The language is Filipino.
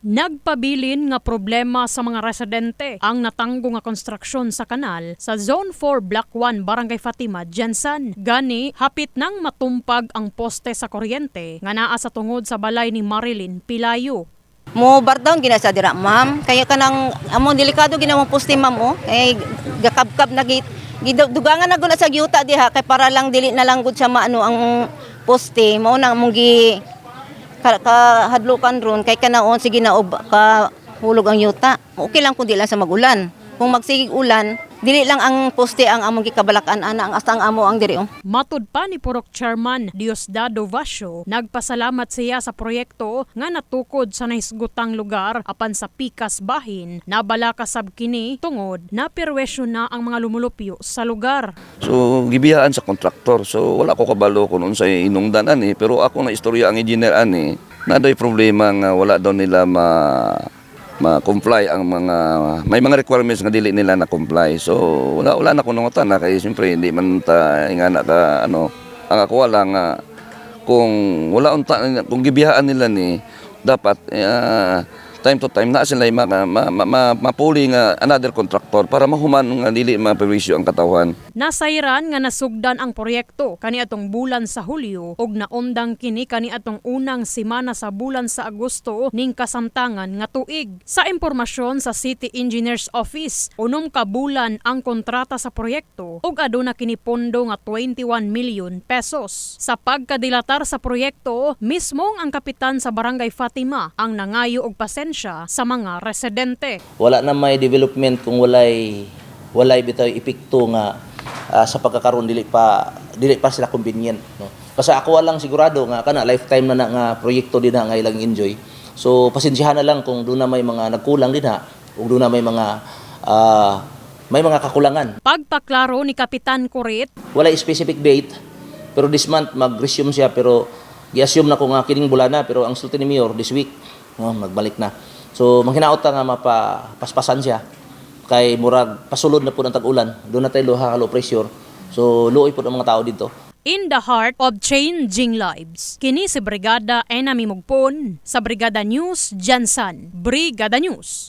Nagpabilin nga problema sa mga residente ang natanggo nga konstruksyon sa kanal sa Zone 4 Block 1 Barangay Fatima, Jensan. Gani, hapit nang matumpag ang poste sa kuryente nga naa sa tungod sa balay ni Marilyn Pilayo. Mo bardawn gina sa dira ma'am. Kaya kanang among delikado gina mo poste ma'am oh. Kay gakabkab na git gidugangan na gud na sa yuta diha kay para lang dili na lang gud siya maano ang poste mao na among gi kahadlukan ron kay kanaon sige na ka hulog ang yuta. Okay lang kung di lang sa magulan. Kung magsigig ulan, dili lang ang poste ang among gikabalakan ana ang astang amo ang diri oh. Matud pa ni Purok Chairman Diosdado Vasio, nagpasalamat siya sa proyekto nga natukod sa naisgutang lugar apan sa pikas bahin nabala kasab kini tungod na perwesyo na ang mga lumulupyo sa lugar. So gibiyaan sa kontraktor. So wala ko kabalo kung unsa inungdan ani pero ako na istorya ang engineer ani na doy problema nga wala daw nila ma ma-comply ang mga may mga requirements nga dili nila na comply. So wala wala na ko nangutan na kay siyempre hindi man ta ingana ka ano ang ako wala nga kung wala unta kung gibiyaan nila ni dapat ah, time to time na sila ma, ma, ma, ma, mapuli nga another contractor para mahuman nga dili maperwisyo ang katawan. Nasayran nga nasugdan ang proyekto kani atong bulan sa Hulyo ug naundang kini kani atong unang semana sa bulan sa Agosto ning kasamtangan nga tuig. Sa impormasyon sa City Engineers Office, unom ka bulan ang kontrata sa proyekto ug aduna kini pondo nga 21 million pesos. Sa pagkadilatar sa proyekto, mismong ang kapitan sa Barangay Fatima ang nangayo og pasensya sa mga residente. wala na may development kung walay walay bitaw epekto nga ah, sa pagkakaroon dili pa dili pa sila convenient no? Kasi ako lang sigurado nga kana lifetime na na nga proyekto din na nga ilang enjoy. So pasensyahan na lang kung doon na may mga nagkulang din ha? Ug doon na may mga ah, may mga kakulangan. Pagpaklaro ni Kapitan Kurit, walay specific date pero this month mag-resume siya pero gi-assume na ko nga kining bulana pero ang sulti ni Mayor this week no, magbalik na so manghinaot nga mapapaspasan siya kay murag pasulod na po ng tag-ulan doon na tayo ka low pressure so luoy po ang mga tao dito in the heart of changing lives. Kini si Brigada Enami Mugpon sa Brigada News Jansan. Brigada News.